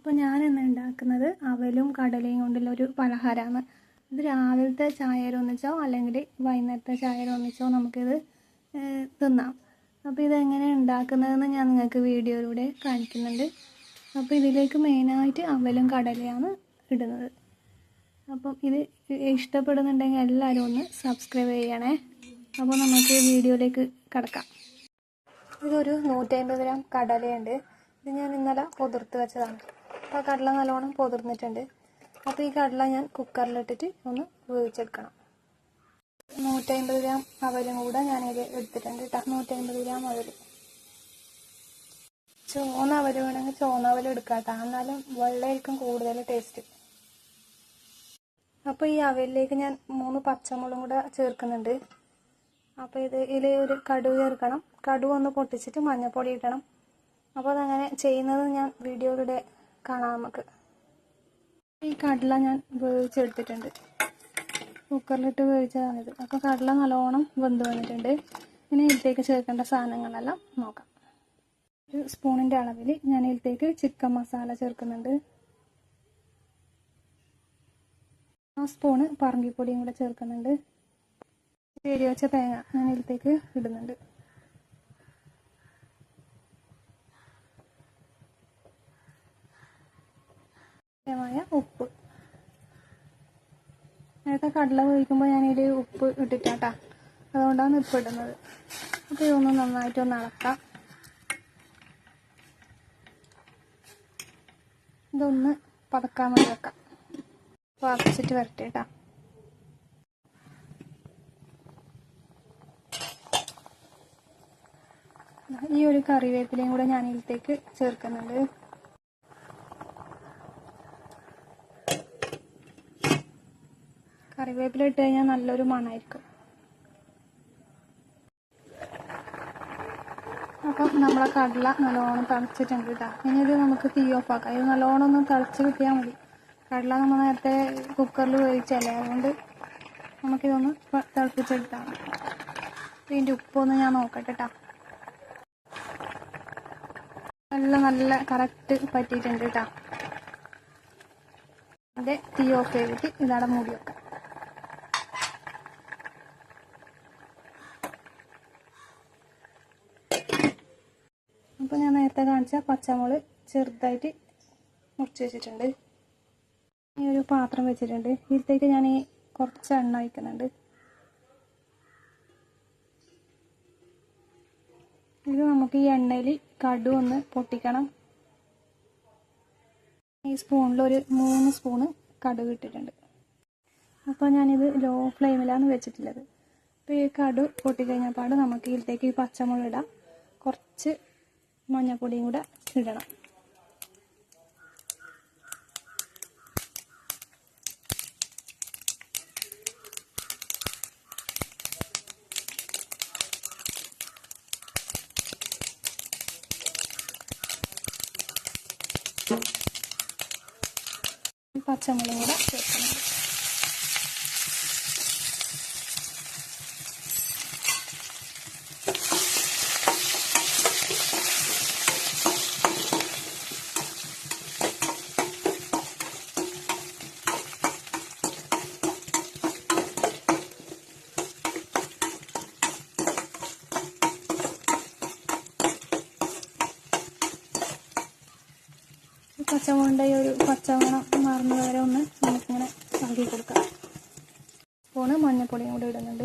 അപ്പോൾ ഞാൻ ഇന്ന് ഉണ്ടാക്കുന്നത് അവലും കടലയും കൊണ്ടുള്ള ഒരു പലഹാരമാണ്. ഇത് രാവിലത്തെ ചായയിൽ ഒന്നിച്ചോ അല്ലെങ്കിൽ വൈകുന്നേരത്തെ ചായയിൽ ഒന്നിച്ചോ നമുക്കിത് തിന്നാം. അപ്പോൾ ഇതെങ്ങനെ ഉണ്ടാക്കുന്നതെന്ന് ഞാൻ നിങ്ങൾക്ക് വീഡിയോയിലൂടെ കാണിക്കുന്നുണ്ട്. അപ്പോൾ ഇതിലേക്ക് മെയിനായിട്ട് അവലും കടലയാണ് ഇടുന്നത്. അപ്പം ഇത് ഇഷ്ടപ്പെടുന്നുണ്ടെങ്കിൽ എല്ലാവരും ഒന്ന് സബ്സ്ക്രൈബ് ചെയ്യണേ. അപ്പോൾ നമുക്ക് വീഡിയോയിലേക്ക് കിടക്കാം. ഇതൊരു നൂറ്റമ്പത് ഗ്രാം കടലയുണ്ട്. ഇത് ഞാൻ ഇന്നലെ കുതിർത്ത് വെച്ചതാണ്. അപ്പോൾ കടല നല്ലോണം പൊതിർന്നിട്ടുണ്ട്. അപ്പോൾ ഈ കടല ഞാൻ കുക്കറിലിട്ടിട്ട് ഒന്ന് വേവിച്ചെടുക്കണം. നൂറ്റമ്പത് ഗ്രാം അവലും കൂടെ ഞാനിത് എടുത്തിട്ടുണ്ട് കേട്ടോ നൂറ്റമ്പത് ഗ്രാം അവൽ ചുവന്ന അവൽ വേണമെങ്കിൽ ചുവന്ന അവൽ എടുക്കാം കേട്ടോ എന്നാലും വെള്ളമായിരിക്കും കൂടുതൽ ടേസ്റ്റ്. അപ്പോൾ ഈ അവലിലേക്ക് ഞാൻ മൂന്ന് പച്ചമുളകും കൂടെ ചേർക്കുന്നുണ്ട്. അപ്പോൾ ഇത് ഇതിൽ ഒരു കടുവ് ചേർക്കണം. കടുവ് ഒന്ന് പൊട്ടിച്ചിട്ട് മഞ്ഞൾപ്പൊടി ഇടണം. അപ്പോൾ അതങ്ങനെ ചെയ്യുന്നത് ഞാൻ വീഡിയോയിലൂടെ കാണാം നമുക്ക് ഈ കടല ഞാൻ വേവിച്ചെടുത്തിട്ടുണ്ട്. കുക്കറിലിട്ട് വേവിച്ചതാണിത്. അപ്പോൾ കടല നല്ലോണം വെന്ത് വന്നിട്ടുണ്ട്. ഇനി ഇതിലേക്ക് ചേർക്കേണ്ട സാധനങ്ങളെല്ലാം നോക്കാം. ഒരു സ്പൂണിന്റെ അളവിൽ ഞാൻ ഇതിലേക്ക് ചിക്കൻ മസാല ചേർക്കുന്നുണ്ട്. ആ സ്പൂണ് പറങ്കിപ്പൊടിയും കൂടെ ചേർക്കുന്നുണ്ട്. ചേരി വെച്ച തേങ്ങ ഞാൻ ഇതിലേക്ക് ഇടുന്നുണ്ട്. ആവശ്യമായ ഉപ്പ്. നേരത്തെ കടല വേവിക്കുമ്പോൾ ഇതിൽ ഉപ്പ് ഇട്ടിട്ടാട്ടാ. അതുകൊണ്ടാണ് ഉപ്പ് ഇടുന്നത്. അപ്പോൾ ഇതൊന്ന് നന്നായിട്ടൊന്ന് ഇളക്കാം ഇതൊന്ന് പതക്കാൻ വേണ്ടി വെക്കാം. പതച്ചിട്ട് വരട്ടെ ഈ ഒരു കറിവേപ്പിലയും കൂടെ ഞാൻ ഇതിലേക്ക് ചേർക്കുന്നുണ്ട്. കറിവേപ്പില ഇട്ട് കഴിഞ്ഞാൽ നല്ലൊരു മണമായിരിക്കും അപ്പം നമ്മളെ കടല നല്ലോണം തിളച്ചിട്ടുണ്ട് കേട്ടോ ഇനി ഇത് നമുക്ക് തീ ഓഫാക്കാം ഇത് നല്ലോണം ഒന്ന് തിളച്ച് കിട്ടിയാൽ മതി. കടല നമ്മൾ നേരത്തെ കുക്കറിൽ വേവിച്ചല്ലേ? അതുകൊണ്ട് നമുക്കിതൊന്ന് തിളപ്പിച്ചെടുത്താൽ മതി ഇതിന്റെ ഉപ്പൊന്ന് ഞാൻ നോക്കട്ടെ കേട്ടോ നല്ല നല്ല കറക്റ്റ് പറ്റിയിട്ടുണ്ട് കേട്ടോ അതിന്റെ തീ ഓഫ് ചെയ്തിട്ട് ഇതവിടെ മൂടി വെക്കാം. അപ്പോൾ ഞാൻ നേരത്തെ കാണിച്ച പച്ചമുളക് ചെറുതായിട്ട് മുറിച്ച് വെച്ചിട്ടുണ്ട്. ഈ ഒരു പാത്രം വെച്ചിട്ടുണ്ട്. ഇതിലേക്ക് ഞാൻ ഈ കുറച്ച് എണ്ണ വയ്ക്കുന്നുണ്ട് ഇത് നമുക്ക് ഈ എണ്ണയിൽ കടു ഒന്ന് പൊട്ടിക്കണം. ഈ സ്പൂണിൽ ഒരു മൂന്ന് സ്പൂണ് കടുക് ഇട്ടിട്ടുണ്ട്. അപ്പോൾ ഞാനിത് ലോ ഫ്ലെയിമിലാണ് വെച്ചിട്ടുള്ളത്. അപ്പോൾ ഈ കടു പൊട്ടിക്കഴിഞ്ഞപ്പാട് നമുക്ക് ഇതിലേക്ക് ഈ പച്ചമുളക് ഇടാം. കുറച്ച് മഞ്ഞൾപ്പൊടിയും കൂടെ ഇടണം. പച്ചമുളകും കൂടെ ചേർക്കണം. പച്ചമുളകിന്റെ ഈ ഒരു പച്ചമണം മാറുന്ന വരെ ഒന്ന് നമുക്കിങ്ങനെ ഇളക്കി കൊടുക്കാം. സ്പൂണ് മഞ്ഞൾപ്പൊടിയും കൂടി ഇടുന്നുണ്ട്.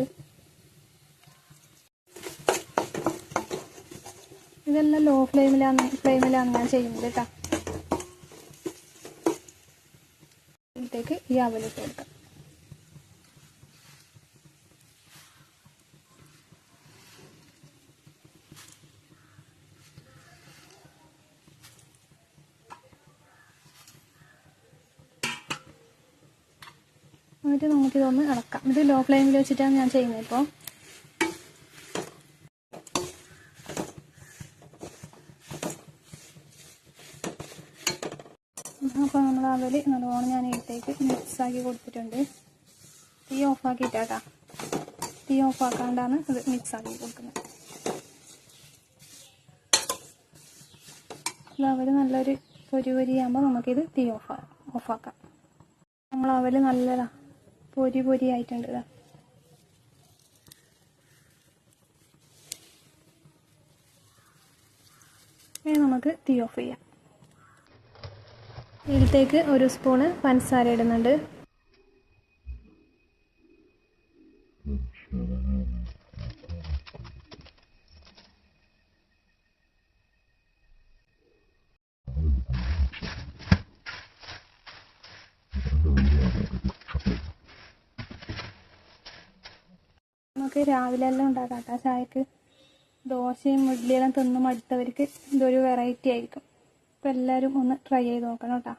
ഇതെല്ലാം ലോ ഫ്ലെയിമിലാണ് ഫ്ലെയിമിലാണ് ഞാൻ ചെയ്യുന്നത് കേട്ടോ ഇതിലേക്ക് ഈ അവലിട്ട് കൊടുക്കാം. എന്നിട്ട് നമുക്കിതൊന്ന് ഇളക്കാം ഇത് ലോ ഫ്ലെയിമിൽ വെച്ചിട്ടാണ് ഞാൻ ചെയ്യുന്നത് ഇപ്പോൾ അപ്പോൾ നമ്മൾ അവൽ നല്ലോണം ഞാൻ ഇതിലേക്ക് മിക്സാക്കി കൊടുത്തിട്ടുണ്ട്. തീ ഓഫാക്കിയിട്ടാട്ടാ തീ ഓഫാക്കാണ്ടാണ് ഇത് മിക്സാക്കി കൊടുക്കുന്നത്. അവർ നല്ലൊരു പൊരി പൊരിയാകുമ്പോൾ നമുക്കിത് തീ ഓഫ് ഓഫാക്കാം നമ്മൾ അവൽ നല്ലതാ പൊരി പൊരി ആയിട്ടുണ്ട് ഇനി നമുക്ക് തീ ഓഫ് ചെയ്യാം. ഇതിലത്തേക്ക് ഒരു സ്പൂണ് പഞ്ചസാര ഇടുന്നുണ്ട്. നമുക്ക് രാവിലെ എല്ലാം ഉണ്ടാക്കാം കേട്ടോ ചായക്ക് ദോശയും ഇഡ്ഡലിയെല്ലാം തിന്ന് മടുത്തവർക്ക് ഇതൊരു വെറൈറ്റി ആയിരിക്കും. അപ്പോൾ എല്ലാവരും ഒന്ന് ട്രൈ ചെയ്ത് നോക്കണം കേട്ടോ.